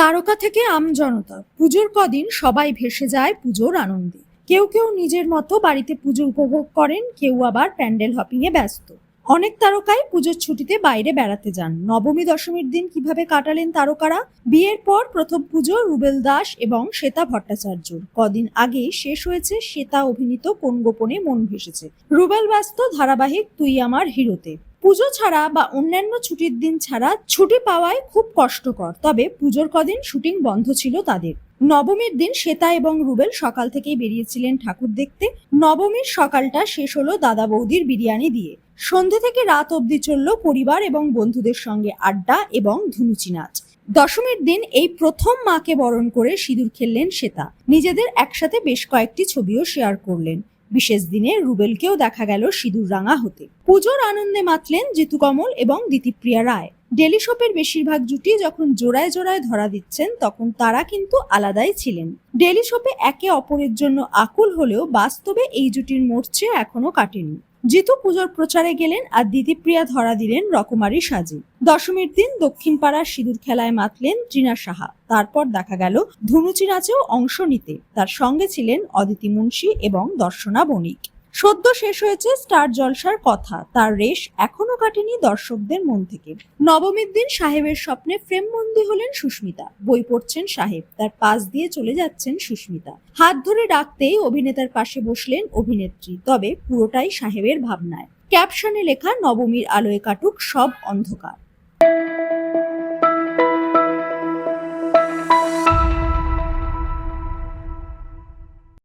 তারকা থেকে আমজনতা পুজোর কদিন সবাই ভেসে যায় পুজোর আনন্দে। কেউ কেউ নিজের মতো বাড়িতে পুজো উপভোগ করেন, কেউ আবার প্যান্ডেল হপিং এ ব্যস্ত। অনেক তারকাই পুজোর ছুটিতে বাইরে বেড়াতে যান। নবমী দশমীর দিন কীভাবে কাটালেন তারকারা? বিয়ের পর প্রথম পুজো রুবেল দাস এবং শ্বেতা ভট্টাচার্য। কদিন আগে শেষ হয়েছে শ্বেতা অভিনীত কোন গোপনে মন ভেসেছে। রুবেল ব্যস্ত, ধারাবাহিক তুই আমার হিরোতে। পুজো ছাড়া বা অন্যান্য ছুটির দিন ছাড়া ছুটি পাওয়ায় খুব কষ্টকর। তবে পুজোর কদিন শুটিং বন্ধ ছিল তাদের। নবমীর দিন শ্বেতা এবং রুবেল সকাল থেকেই বেরিয়েছিলেন ঠাকুর দেখতে। নবমীর সকালটা শেষ হলো দাদা বৌদির বিরিয়ানি দিয়ে। সন্ধে থেকে রাত অবধি চলল পরিবার এবং বন্ধুদের সঙ্গে আড্ডা এবং ধুনুচি নাচ দশমীর দিন এই প্রথম মাকে বরণ করে সিঁদুর খেললেন শ্বেতা। নিজেদের একসাথে বেশ কয়েকটি ছবিও শেয়ার করলেন। বিশেষ দিনে রুবেলকেও দেখা গেল সিঁদুর রাঙা হতে। পুজোর আনন্দে মাতলেন জিতুকমল এবং দিতিপ্রিয়া রায়। ডেলি শপের বেশিরভাগ জুটি যখন জোড়ায় জোড়ায় ধরা দিচ্ছেন, তখন তারা কিন্তু আলাদাই ছিলেন। ডেলি শপে একে অপরের জন্য আকুল হলেও বাস্তবে এই জুটির মোর্চে এখনও কাটেনি। জিতু পুজোর প্রচারে গেলেন আর দিদিপ্রিয়া ধরা দিলেন রকমারি সাজে। দশমীর দিন দক্ষিণ পাড়ার সিঁদুর খেলায় মাতলেন ট্রিনা সাহা। তারপর দেখা গেল ধনুচি নাচেও অংশ নিতে। তার সঙ্গে ছিলেন অদিতি মুন্সি এবং দর্শনা বণিক। সদ্য শেষ হয়েছে স্টার জলসার কথা। তার রেশ এখনও কাটেনি দর্শকদের মন থেকে। নবমীর দিন সাহেবের স্বপ্নে ফ্রেমবন্দি হলেন সুস্মিতা। বই পড়ছেন সাহেব। তার পাশ দিয়ে চলে যাচ্ছেন সুস্মিতা। হাত ধরে ডাকতেই অভিনেতার পাশে বসলেন অভিনেত্রী। তবে পুরোটাই সাহেবের ভাবনায়। ক্যাপশনে লেখা, নবমীর আলোয় কাটুক সব অন্ধকার।